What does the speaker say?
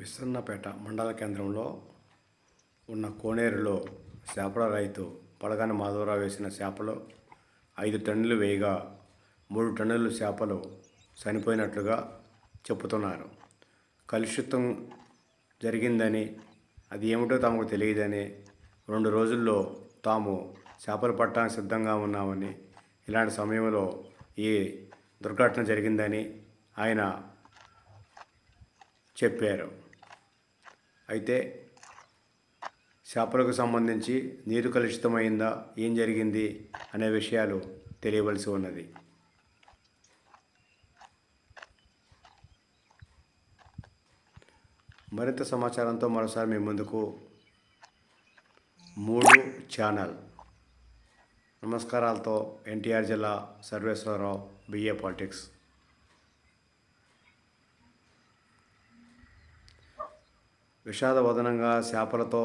విసన్నపేట మండల కేంద్రంలో ఉన్న కోనేరులో చేపల రైతు పడగాని మాధవరావు వేసిన చేపలు ఐదు టన్నులు వేయగా మూడు టన్నులు చేపలు చనిపోయినట్లుగా చెప్పుతున్నారు కలుషితం జరిగిందని అది ఏమిటో తమకు తెలియదని రెండు రోజుల్లో తాము చేపలు పట్టడానికి సిద్ధంగా ఉన్నామని ఇలాంటి సమయంలో ఈ దుర్ఘటన జరిగిందని ఆయన చెప్పారు. అయితే చేపలకు సంబంధించి నీరు కలుషితమైందా? ఏం జరిగింది? అనే విషయాలు తెలియవలసి ఉన్నది. మరింత సమాచారంతో మరోసారి మీ ముందుకు మూడు ఛానల్. నమస్కారాలతో ఎన్టీఆర్ జిల్లా సర్వేశ్వరరావు బిఏ పాలిటిక్స్. విషాదవదనంగా చేపలతో